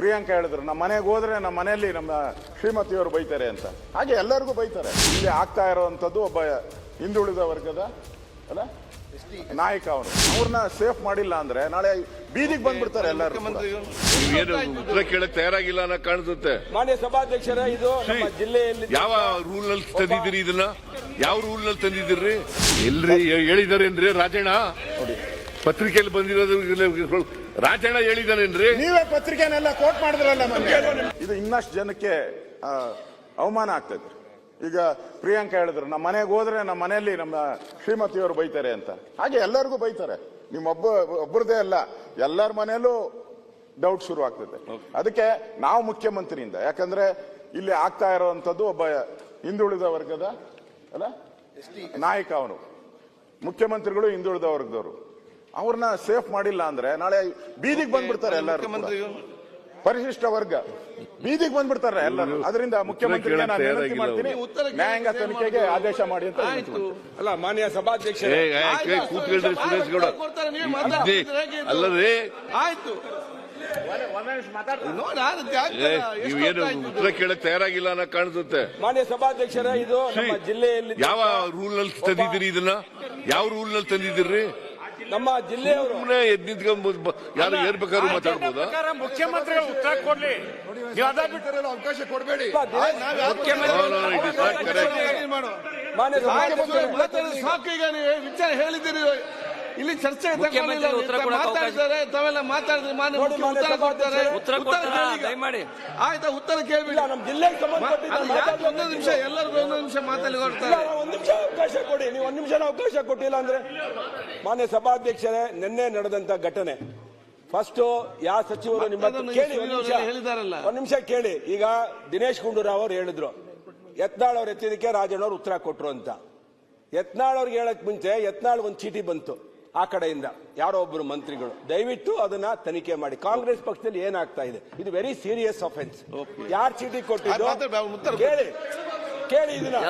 ಪ್ರಿಯಾಂಕಾ ಹೇಳಿದ್ರು ನಮ್ಮ ಮನೆಗೆ ಹೋದ್ರೆ ನಮ್ಮ ಮನೆಯಲ್ಲಿ ನಮ್ಮ ಶ್ರೀಮತಿಯವರು ಬೈತಾರೆ ಅಂತ. ಹಾಗೆ ಎಲ್ಲರಿಗೂ ಬೈತಾರೆ. ಇಲ್ಲಿ ಆಗ್ತಾ ಇರುವಂತದ್ದು ಒಬ್ಬ ಹಿಂದುಳಿದ ವರ್ಗದ ಅಲ್ಲ ನಾಯಕ ಅವರು. ಅವ್ರನ್ನ ಸೇಫ್ ಮಾಡಿಲ್ಲ ಅಂದ್ರೆ ನಾಳೆ ಬೀದಿಗೆ ಬಂದ್ಬಿಡ್ತಾರೆ ಎಲ್ಲರೂ. ನೀವೇನು ಉತ್ತರ ಕೇಳಕ್ ತಯಾರಾಗಿಲ್ಲ ಅನ್ನೋ ಕಾಣಿಸುತ್ತೆ. ಮಾನ್ಯ ಸಭಾಧ್ಯಕ್ಷರ ಇದು ನಮ್ಮ ಜಿಲ್ಲೆಯಲ್ಲಿ ಯಾವ ರೂಲ್ನಲ್ಲಿ ತಂದಿದ್ದೀರಿ ಇದನ್ನ? ಯಾವ ರೂಲ್ನಲ್ಲಿ ತಂದಿದ್ದೀರಿ? ಎಲ್ರಿ ಹೇಳಿದಾರೇನ್ರಿ ರಾಜಣ್ಣ ಪತ್ರಿಕೆಯಲ್ಲಿ ಬಂದಿರೋದು ರಾಜಣ್ಣ ಹೇಳಿದಾನೇನ್ರಿ? ನೀವೇ ಪತ್ರಿಕೆನೆಲ್ಲ ಕೋಟ್ ಮಾಡಿದ್ರಲ್ಲ ಮೊನ್ನೆ. ಇದು ಇನ್ನಷ್ಟು ಜನಕ್ಕೆ ಆ, ಅವಮಾನ ಆಗ್ತದೆ ಈಗ ಪ್ರಿಯಾಂಕಾ ಹೇಳಿದ್ರು ನಮ್ಮ ಮನೆಗೆ ಹೋದ್ರೆ ನಮ್ಮ ಮನೆಯಲ್ಲಿ ನಮ್ಮ ಶ್ರೀಮತಿಯವರು ಬೈತಾರೆ ಅಂತ. ಹಾಗೆ ಎಲ್ಲರಿಗೂ ಬೈತಾರೆ. ನಿಮ್ಮೊಬ್ಬ ಒಬ್ಬರದೇ ಅಲ್ಲ ಎಲ್ಲರ ಮನೆಯಲ್ಲೂ ಡೌಟ್ ಶುರು ಆಗ್ತದೆ ಅದಕ್ಕೆ ನಾವು ಮುಖ್ಯಮಂತ್ರಿಯಿಂದ ಯಾಕಂದ್ರೆ ಇಲ್ಲಿ ಆಗ್ತಾ ಇರುವಂತದ್ದು ಒಬ್ಬ ಹಿಂದುಳಿದ ವರ್ಗದ ಅಲ್ಲ? ನಾಯಕ ಅವನು. ಮುಖ್ಯಮಂತ್ರಿಗಳು ಹಿಂದುಳಿದ ವರ್ಗದವರು. ಅವ್ರನ್ನ ಸೇಫ್ ಮಾಡಿಲ್ಲ ಅಂದ್ರೆ ನಾಳೆ ಬೀದಿಗೆ ಬಂದ್ಬಿಡ್ತಾರೆ ಎಲ್ಲರೂ. ಪರಿಶಿಷ್ಟ ವರ್ಗ. ಬೀದಿಗೆ ಬಂದ್ಬಿಡ್ತಾರೆ ಎಲ್ಲರೂ. ಅದರಿಂದ ಮುಖ್ಯಮಂತ್ರಿ ನಾನು ವಿನಂತಿ ಮಾಡ್ತೀನಿ. ನ್ಯಾಯಾಂಗ ತನಿಖೆಗೆ ಆದೇಶ ಮಾಡಿ ಅಂತ ಅಲ್ಲ ಮಾನ್ಯ ಸಭಾಧ್ಯಕ್ಷ ಕೂತ್ಕೊಳ್ರಿ ಸುರೇಶ್ ಗೌಡ? ಅಲ್ಲದೆ ಆಯ್ತು. ನೀವೇನು ಉತ್ತರ ಕೇಳಕ್ ತಯಾರಾಗಿಲ್ಲ ಅನ್ನೋ ಕಾಣಿಸುತ್ತೆ. ಮಾನ್ಯ ಸಭಾಧ್ಯಕ್ಷರ ಇದು ನಮ್ಮ ಜಿಲ್ಲೆಯಲ್ಲಿ ಯಾವ ರೂಲ್ನಲ್ಲಿ ತಂದಿದ್ದೀರಿ ಇದನ್ನ? ಯಾವ ರೂಲ್ನಲ್ಲಿ ತಂದಿದ್ದೀರಿ? ನಮ್ಮ ಜಿಲ್ಲೆಯವರು ಸುಮ್ಮನೆ ಎದ್ ನಿಂತ್ಕೊಂಡ್ ಯಾರು ಏರ್ಬೇಕಾದ್ರು ಮಾತಾಡ್ಬೋದು? ಮುಖ್ಯಮಂತ್ರಿ ಮುಖ್ಯಮಂತ್ರಿಗಳು ಉತ್ತರ ಕೊಡ್ಲಿ. ನೀವು ಅದ ಬಿಟ್ಟು ಅವಕಾಶ ಕೊಡಬೇಡಿ? ಮಾನ್ಯ ಸಾಕು ಈಗ ನೀವು ವಿಚಾರ ಹೇಳಿದ್ದೀರಿ. ಇಲ್ಲಿ ಚರ್ಚೆ ಮಾತಾಡ್ತಾರೆ ತಾವೆಲ್ಲ ಮಾತಾಡಿದ್ರೆ ಮಾನ್ಯ ಉತ್ತರ ಕೊಡ್ತಾರೆ. ಉತ್ತರ. ದಯಮಾಡಿ. ಆಯ್ತಾ ಉತ್ತರ ಕೇಳ್ಬಿಡಿ. ಇಲ್ಲ ನಮ್ಮ ಜಿಲ್ಲೆಗೆ ಯಾಕೆ ಒಂದೊಂದು ನಿಮಿಷ ಎಲ್ಲರಿಗೂ ಒಂದೊಂದು ನಿಮಿಷ ಮಾತಾಡಿ ಹೊರಡ್ತಾರೆ ನಾವು ಒಂದ್ ನಿಮಿಷ ಅವಕಾಶ ಕೊಡಿ. ನೀವು ಒಂದ್ ನಿಮಿಷ ಅವಕಾಶ ಕೊಟ್ಟಿಲ್ಲ ಅಂದ್ರೆ? ಮಾನ್ಯ ಸಭಾಧ್ಯಕ್ಷರೇ ನಿನ್ನೆ ನಡೆದಂತ ಘಟನೆ. ಫಸ್ಟ್ ಯಾವ ಸಚಿವರು ನಿಮ್ಮ ಕೇಳಿ ಒಂದ್. ಒಂದ್ ನಿಮಿಷ ಕೇಳಿ. ಈಗ ದಿನೇಶ್ ಗುಂಡೂರಾವ್ ಅವರು ಹೇಳಿದ್ರು. ಯತ್ನಾಳ್ ಅವ್ರು ಎತ್ತಿದಕ್ಕೆ ರಾಜಣ್ಣವ್ರು ಉತ್ತರ ಕೊಟ್ರು ಅಂತ. ಯತ್ನಾಳ್ ಅವ್ರಿಗೆ ಹೇಳಕ್ ಮುಂಚೆ ಯತ್ನಾಳ್ ಒಂದು ಚೀಟಿ ಬಂತು. ಆ ಕಡೆಯಿಂದ ಯಾರೋ ಒಬ್ಬರು ಮಂತ್ರಿಗಳು ದಯವಿಟ್ಟು ಅದನ್ನ ತನಿಖೆ ಮಾಡಿ. ಕಾಂಗ್ರೆಸ್ ಪಕ್ಷದಲ್ಲಿ ಏನಾಗ್ತಾ ಇದೆ? ಇದು ವೆರಿ ಸೀರಿಯಸ್ ಅಫೆನ್ಸ್ ಯಾರು ಚೀಟಿ ಕೊಟ್ಟಿದ್ದು? ಕೇಳಿ. ಕೇಳಿ ಇದನ್ನ?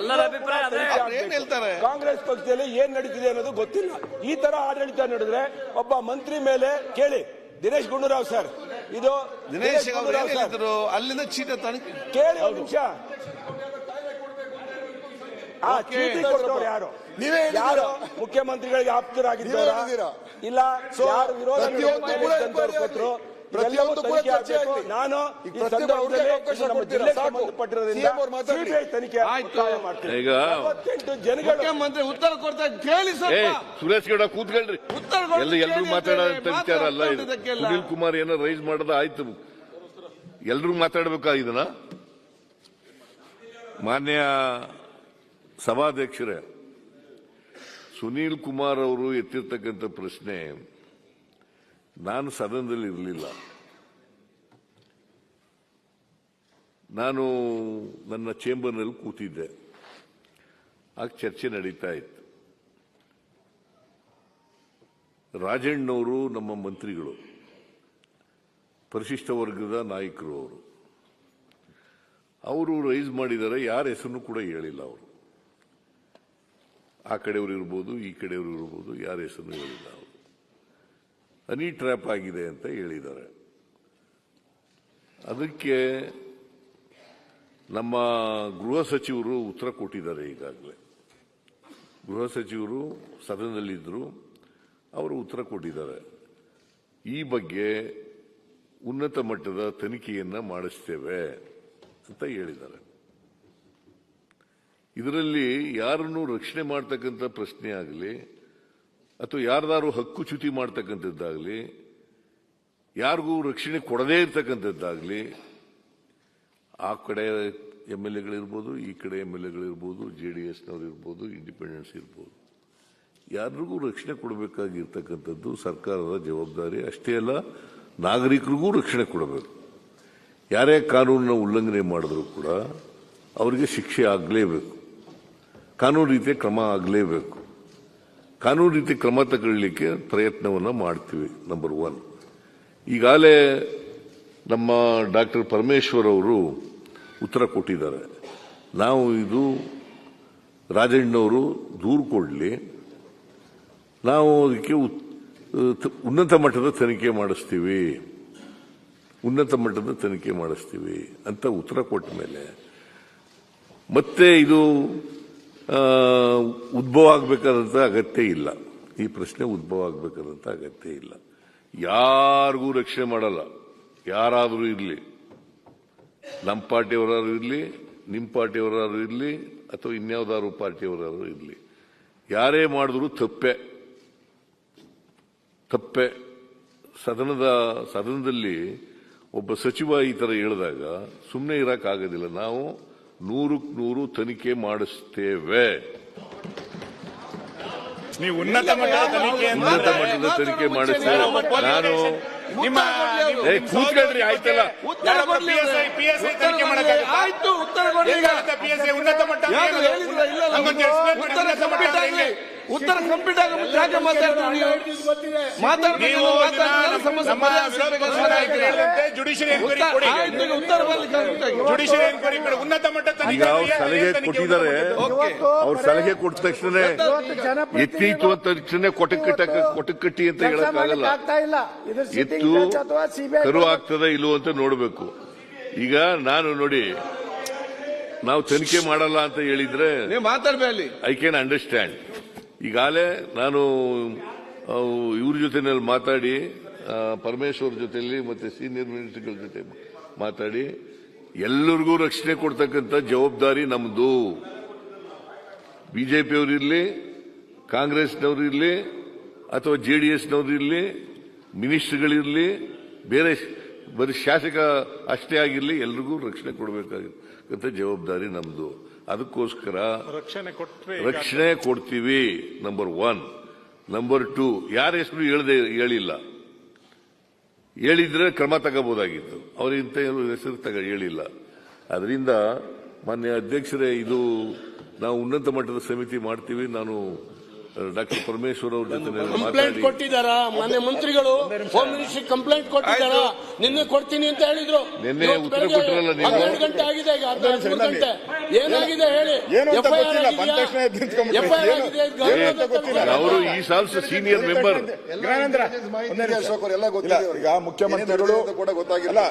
ಕಾಂಗ್ರೆಸ್ ಪಕ್ಷದಲ್ಲಿ ಏನ್ ನಡೀತಿದೆ ಅನ್ನೋದು ಗೊತ್ತಿಲ್ಲ. ಈ ತರ ಆಡಳಿತ ನಡೆದ್ರೆ ಒಬ್ಬ ಮಂತ್ರಿ ಮೇಲೆ ಕೇಳಿ. ದಿನೇಶ್ ಗುಂಡೂರಾವ್ ಸರ್ ಇದು ದಿನೇಶ್ ಅವರು ಗುಂಡೂರಾವ್ ಸರ್. ಹೇಳಿದ್ರು ಅಲ್ಲಿಂದ ಚೀಟ ತನಿಖೆ ಕೇಳಿ ಒಂದು ನಿಮಿಷ. ಆ ಚೀಟಿ ಕೊಟ್ಟವ್ರು ಯಾರು? ನೀವೇ ಯಾರು ಮುಖ್ಯಮಂತ್ರಿಗಳಿಗೆ ಆಪ್ತರಾಗಿದ್ದೀರಾ ಇಲ್ಲ ಯಾರು ವಿರೋಧ ಪ್ರತಿಯೊಂದು ಕೂಡ ಚರ್ಚೆ ನಾನು ಈ ಸಂದರ್ಭದಲ್ಲಿ ಅವಕಾಶ ಸಾಕು. ತನಿಖೆ ಮಾಡ್ತೀನಿ. ಈಗ ಜನಗಳು ಮುಖ್ಯಮಂತ್ರಿ ಉತ್ತರ ಕೊಡ್ತಾ ಕೇಳಿ ಏ ಸ್ವಲ್ಪ ಸುರೇಶ್ ಗೌಡ ಕೂತ್ಕೊಳ್ರಿ. ಉತ್ತರ ಕೊಡ್ಲಿ, ಎಲ್ಲ ಎಲ್ರು ಕೇಳಿ ಮಾತಾಡೋ ಅಂತೇಳಿ ವಿಚಾರ ಅಲ್ಲ ಇದು. ಮಾತಾಡ್ತಿದ್ದಕ್ಕೆಲ್ಲ. ಸುನೀಲ್ ಕುಮಾರ್ ಏನೋ ರೈಸ್ ಮಾಡೋದ ಆಯ್ತು. ಎಲ್ರು ಮಾತಾಡ್ಬೇಕಾ ಇದನ್ನ? ಮಾನ್ಯ ಸಭಾಧ್ಯಕ್ಷರೇ ಸುನೀಲ್ ಕುಮಾರ್ ಅವರು ಎತ್ತಿರ್ತಕ್ಕಂಥ ಪ್ರಶ್ನೆ, ನಾನು ಸದನದಲ್ಲಿ ಇರಲಿಲ್ಲ. ನಾನು ನನ್ನ ಚೇಂಬರ್ನಲ್ಲಿ ಕೂತಿದ್ದೆ. ಆಗ ಚರ್ಚೆ ನಡೀತಾ ಇತ್ತು. ರಾಜಣ್ಣವರು ನಮ್ಮ ಮಂತ್ರಿಗಳು, ಪರಿಶಿಷ್ಟ ವರ್ಗದ ನಾಯಕರು ಅವರು. ಅವರು ರೈಸ್ ಮಾಡಿದ್ದಾರೆ, ಯಾರ ಹೆಸರನ್ನು ಕೂಡ ಹೇಳಿಲ್ಲ ಅವರು. ಆ ಕಡೆಯವರು ಇರ್ಬೋದು, ಈ ಕಡೆಯವರು ಇರ್ಬೋದು, ಯಾರ ಹೆಸರು ಹೇಳಿಲ್ಲ ಅವರು. ಹನಿ ಟ್ರ್ಯಾಪ್ ಆಗಿದೆ ಅಂತ ಹೇಳಿದ್ದಾರೆ. ಅದಕ್ಕೆ ನಮ್ಮ ಗೃಹ ಸಚಿವರು ಉತ್ತರ ಕೊಟ್ಟಿದ್ದಾರೆ ಈಗಾಗಲೇ. ಗೃಹ ಸಚಿವರು ಸದನದಲ್ಲಿದ್ದರು, ಅವರು ಉತ್ತರ ಕೊಟ್ಟಿದ್ದಾರೆ. ಈ ಬಗ್ಗೆ ಉನ್ನತ ಮಟ್ಟದ ತನಿಖೆಯನ್ನು ಮಾಡಿಸ್ತೇವೆ ಅಂತ ಹೇಳಿದ್ದಾರೆ. ಇದರಲ್ಲಿ ಯಾರನ್ನು ರಕ್ಷಣೆ ಮಾಡ್ತಕ್ಕಂಥ ಪ್ರಶ್ನೆ ಆಗಲಿ, ಅಥವಾ ಯಾರ್ದಾರು ಹಕ್ಕುಚ್ಯುತಿ ಮಾಡ್ತಕ್ಕಂಥದ್ದಾಗಲಿ, ಯಾರಿಗೂ ರಕ್ಷಣೆ ಕೊಡದೇ ಇರ್ತಕ್ಕಂಥದ್ದಾಗಲಿ, ಆ ಕಡೆ ಎಂ ಎಲ್ ಎಗಳಿರ್ಬೋದು, ಈ ಕಡೆ ಎಂ ಎಲ್ ಎಗಳಿರ್ಬೋದು, ಜೆ ಡಿ ಎಸ್ನವ್ರು ಇರ್ಬೋದು, ಇಂಡಿಪೆಂಡೆನ್ಸ್ ಇರ್ಬೋದು. ಯಾರಿಗೂ ರಕ್ಷಣೆ ಕೊಡಬೇಕಾಗಿರ್ತಕ್ಕಂಥದ್ದು ಸರ್ಕಾರದ ಜವಾಬ್ದಾರಿ. ಅಷ್ಟೇ ಅಲ್ಲ, ನಾಗರಿಕರಿಗೂ ರಕ್ಷಣೆ ಕೊಡಬೇಕು. ಯಾರೇ ಕಾನೂನನ್ನ ಉಲ್ಲಂಘನೆ ಮಾಡಿದ್ರು ಕೂಡ ಅವರಿಗೆ ಶಿಕ್ಷೆ ಆಗಲೇಬೇಕು. ಕಾನೂನು ರೀತಿಯ ಕ್ರಮ ಆಗಲೇಬೇಕು. ಕಾನೂನು ರೀತಿ ಕ್ರಮ ತಗೊಳ್ಳಿಕ್ಕೆ ಪ್ರಯತ್ನವನ್ನು ಮಾಡ್ತೀವಿ ನಂಬರ್ ಒನ್ ಈಗಾಗಲೇ ನಮ್ಮ ಡಾಕ್ಟರ್ ಪರಮೇಶ್ವರ್ ಅವರು ಉತ್ತರ ಕೊಟ್ಟಿದ್ದಾರೆ. ನಾವು ಇದು ರಾಜಣ್ಣವರು ದೂರು ಕೊಡಲಿ. ನಾವು ಅದಕ್ಕೆ ಉನ್ನತ ಮಟ್ಟದ ತನಿಖೆ ಮಾಡಿಸ್ತೀವಿ. ಉನ್ನತ ಮಟ್ಟದ ತನಿಖೆ ಮಾಡಿಸ್ತೀವಿ ಅಂತ ಉತ್ತರ ಕೊಟ್ಟ ಮೇಲೆ ಮತ್ತೆ ಇದು ಉದ್ಭವ ಆಗಬೇಕಾದಂಥ ಅಗತ್ಯ ಇಲ್ಲ. ಈ ಪ್ರಶ್ನೆ ಉದ್ಭವ ಆಗಬೇಕಾದಂಥ ಅಗತ್ಯ ಇಲ್ಲ. ಯಾರಿಗೂ ರಕ್ಷಣೆ ಮಾಡಲ್ಲ. ಯಾರಾದರೂ ಇರಲಿ. ನಮ್ಮ ಪಾರ್ಟಿಯವರಾದ್ರು ಇರಲಿ, ನಿಮ್ಮ ಪಾರ್ಟಿಯವರಾದ್ರು ಇರಲಿ, ಅಥವಾ ಇನ್ಯಾವುದಾದ್ರು ಪಾರ್ಟಿಯವರಾದ್ರು ಇರಲಿ. ಯಾರೇ ಮಾಡಿದ್ರು ತಪ್ಪೆ. ತಪ್ಪೆ. ಸದನದ, ಸದನದಲ್ಲಿ ಒಬ್ಬ ಸಚಿವ ಈ ಥರ ಹೇಳಿದಾಗ ಸುಮ್ಮನೆ ಇರೋಕ್ಕಾಗೋದಿಲ್ಲ. ನಾವು ನೂರಕ್ಕೆ ನೂರು ತನಿಖೆ ಮಾಡಿಸ್ತೇವೆ. ನೀವು ಉನ್ನತ ಮಟ್ಟದ ತನಿಖೆ ಅಂತ ಉನ್ನತ ಮಟ್ಟದ ತನಿಖೆ ಮಾಡಿಸ್ತೇವೆ. ನಾನು ನಿಮ್ಮ ಏ ಕೂತ್ಕೊಳ್ರಿ ಆಯ್ತಲ್ಲ? ಆಯ್ತು ಉತ್ತರ ಉನ್ನತ ಮಟ್ಟ ಇಲ್ಲ ಉತ್ತರ ಕಂಪ್ಲೀಟ್ ಅಂತ ಆಗಲಿ ಹೆಂಗೆ? ಆಗ ಯಾಕೆ ಮಾತಾಡ್ತೀರಿ ನೀವು ನೀವು ಮಾತಾಡ್ಬೇಕು ನಮ್ಮ- ನಮ್ಮ ವಿರೋಧ ಪಕ್ಷದ ನಾಯಕರು ಹೇಳಿದಂತೆ ಜುಡಿಷಿಯಲ್ ಎನ್ಕ್ವೈರಿ ಕೊಡಿ. ಈಗ ಉತ್ತರ ಬರ್ಲಿ correct ಜುಡಿಷಿಯಲ್ ಎನ್ಕ್ವೈರಿ ಕೊಡಿ ಉನ್ನತ ಮಟ್ಟ ಈಗ ತನಿಖೆ ಅವ್ರು ಏನ್ ಸಲಹೆ ಕೊಟ್ಟಿದ್ದಾರೆ. ಅವ್ರ ಸಲಹೆ ಕೊಟ್ಟ ತಕ್ಷಣ ಎತ್ತಿತ್ತು ಅಂತ ತಕ್ಷಣ ಕೊಟಕ್ ಕೊಟಕ್ ಕಟ್ಟಿ ಅಂತ ಹೇಳಕ್ಕಾಗಲ್ಲ. ಇಲ್ಲ. ಎತ್ತು ಕರು ಆಗ್ತದ ಇಲ್ವೋ ಅಂತ ನೋಡಬೇಕು. ಈಗ ನಾನು ನೋಡಿ ನಾವು ತನಿಖೆ ಮಾಡಲ್ಲ ಅಂತ ಹೇಳಿದ್ರೆ ನೀವು ಮಾತಾಡ್ಬೇಡಿ ಐ ಕ್ಯಾನ್ ಅಂಡರ್ಸ್ಟ್ಯಾಂಡ್ ಈಗಾಗಲೇ ನಾನು ಇವ್ರ ಜೊತೆನಲ್ಲಿ ಮಾತಾಡಿ ಪರಮೇಶ್ವರ್ ಜೊತೆಯಲ್ಲಿ ಮತ್ತೆ ಸೀನಿಯರ್ ಮಿನಿಸ್ಟರ್ಗಳ ಜೊತೆ ಮಾತಾಡಿ, ಎಲ್ಲರಿಗೂ ರಕ್ಷಣೆ ಕೊಡ್ತಕ್ಕಂಥ ಜವಾಬ್ದಾರಿ ನಮ್ದು. ಬಿಜೆಪಿಯವರು ಇರಲಿ, ಕಾಂಗ್ರೆಸ್ನವರು ಇರಲಿ, ಅಥವಾ ಜೆ ಡಿ ಎಸ್ನವರು ಇರಲಿ ಮಿನಿಸ್ಟರ್ಗಳಿರಲಿ ಬೇರೆ ಬರೀ ಶಾಸಕ ಅಷ್ಟೇ ಆಗಿರಲಿ, ಎಲ್ರಿಗೂ ರಕ್ಷಣೆ ಕೊಡಬೇಕಾಗಿರ್ತಕ್ಕಂಥ ಜವಾಬ್ದಾರಿ ನಮ್ದು. ಅದಕ್ಕೋಸ್ಕರ ರಕ್ಷಣೆ ರಕ್ಷಣೆ ಕೊಡ್ತೀವಿ ನಂಬರ್ ಒನ್ ನಂಬರ್ ಟೂ ಯಾರ ಹೆಸರು ಹೇಳದೆ ಹೇಳಿಲ್ಲ. ಹೇಳಿದ್ರೆ ಕ್ರಮ ತಗೋಬಹುದಾಗಿತ್ತು ಅವರಿಂತ ಹೆಸರು ತಗ ಹೇಳಿಲ್ಲ. ಅದರಿಂದ ಮಾನ್ಯ ಅಧ್ಯಕ್ಷರೇ ಇದು ನಾವು ಉನ್ನತ ಮಟ್ಟದ ಸಮಿತಿ ಮಾಡ್ತೀವಿ. ನಾನು ಡಾಕ್ಟರ್ ಪರಮೇಶ್ವರ್ ಅವ್ರ ಜೊತೆ ಕಂಪ್ಲೇಂಟ್ ಕೊಟ್ಟಿದಾರಾ ಕೊಟ್ಟಿದ್ದಾರಾ? ಮಾನ್ಯ ಮಂತ್ರಿಗಳು ಹೋಮ್ ಮಿನಿಸ್ಟ್ರಿ ಕಂಪ್ಲೇಂಟ್ ಕೊಟ್ಟಿದ್ದಾರಾ? ನಿನ್ನೆ ಕೊಡ್ತೀನಿ ಅಂತ ಹೇಳಿದ್ರು. ನಿನ್ನೆ ಉತ್ತರ ನೀವು. ಗಂಟೆ ಆಗಿದೆ ಈಗ ಹತ್ತು ಗಂಟೆ. ಏನಾಗಿದೆ ಹೇಳಿ? ಏನು ಅಂತ ಗೊತ್ತಿಲ್ಲ? ಬಂದ ತಕ್ಷಣ ಎದ್ದು ನಿಂತ್ಕೊಂಡ್ಬಿಟ್ರು. ಅವರು ಈ ಸಾಲ್ಸ ಸೀನಿಯರ್ ಮೆಂಬರ್. ಜ್ಞಾನೇಂದ್ರ. ಅಶೋಕ್ ಎಲ್ಲ ಗೊತ್ತಿಲ್ಲ ಈಗ ಮುಖ್ಯಮಂತ್ರಿಗಳು ಕೂಡ ಗೊತ್ತಾಗಿಲ್ಲ. ಅಲ್ಲ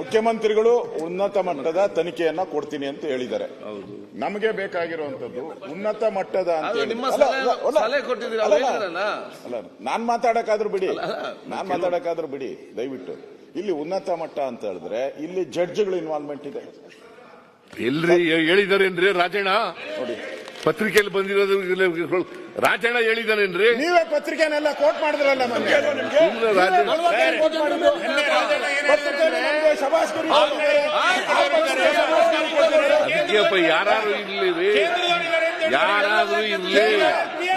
ಮುಖ್ಯಮಂತ್ರಿಗಳು ಉನ್ನತ ಮಟ್ಟದ ತನಿಖೆಯನ್ನ ಕೊಡ್ತೀನಿ ಅಂತ ಹೇಳಿದ್ದಾರೆ. ನಮಗೆ ಬೇಕಾಗಿರುವಂತದ್ದು ಉನ್ನತ ಮಟ್ಟದ? ಅಲ್ಲ ನಾನ್ ಮಾತಾಡಕ್ಕಾದ್ರೂ ಬಿಡಿ. ನಾನ್ ಮಾತಾಡಕ್ಕಾದ್ರೂ ಬಿಡಿ. ದಯವಿಟ್ಟು. ಇಲ್ಲಿ ಉನ್ನತ ಮಟ್ಟ ಅಂತ ಹೇಳಿದ್ರೆ ಇಲ್ಲಿ ಜಡ್ಜ್ಗಳು ಇನ್ವಾಲ್ವ್ಮೆಂಟ್ ಇದೆ. ಎಲ್ರಿ ಹೇಳಿದಾರೇನ್ರಿ ರಾಜಣ್ಣ? ನೋಡಿ. ಪತ್ರಿಕೆಯಲ್ಲಿ ಬಂದಿರೋದು ರಾಜಣ್ಣ ಹೇಳಿದಾನೇನ್ರಿ? ನೀವೇ ಪತ್ರಿಕೆನೆಲ್ಲ ಕೋಟ್ ಮಾಡಿದ್ರಲ್ಲ. ಅದಕ್ಕೆಪ್ಪ ಯಾರು ಇರ್ಲಿ ರೀ? ಯಾರಾದ್ರೂ ಇರ್ಲಿ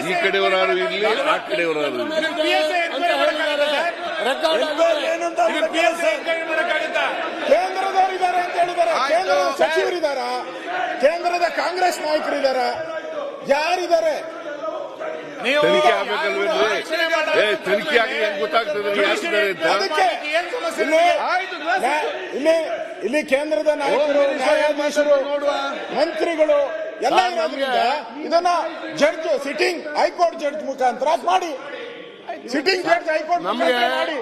ಈ ಕಡೆಯವರಾರು ಇರ್ಲಿ ಆ ಕಡೆಯವರಾರು ಇರ್ಲಿ ಅಂತ ಹೇಳಿದ್ದಾರೆ. ರೆಕಾರ್ಡ್ ಆಗಿದೆ. ಕೇಂದ್ರದವರು ಇದ್ದಾರೆ ಅಂತ ಹೇಳಿದ್ದಾರೆ ಕೇಂದ್ರದ ಸಚಿವರಿದಾರ? ಕೇಂದ್ರದ ಕಾಂಗ್ರೆಸ್ ನಾಯಕರಿದ್ದಾರ ಯಾರಿದ್ದಾರೆ ತನಿಖೆ ಆಗ್ಬೇಕಲ್ವೇನ್ರಿ ಏ ತನಿಖೆ ಆಗಿ ಗೊತ್ತಾಗ್ತದೆ ಇಲ್ಲಿ ಇಲ್ಲಿ ಇಲ್ಲಿ ಕೇಂದ್ರದ ನಾಯಕರು ನ್ಯಾಯಾಧೀಶರು ಮಂತ್ರಿಗಳು ಎಲ್ಲ ಇರೋದ್ರಿಂದ ಇದನ್ನ ಜಡ್ಜ್ ಸಿಟ್ಟಿಂಗ್ ಹೈಕೋರ್ಟ್ ಜಡ್ಜ್ ಮುಖಾಂತರ ಮಾಡಿ. ಸಿಟ್ಟಿಂಗ್ ಜಡ್ಜ್ ಹೈಕೋರ್ಟ್ ಮಾಡಿ.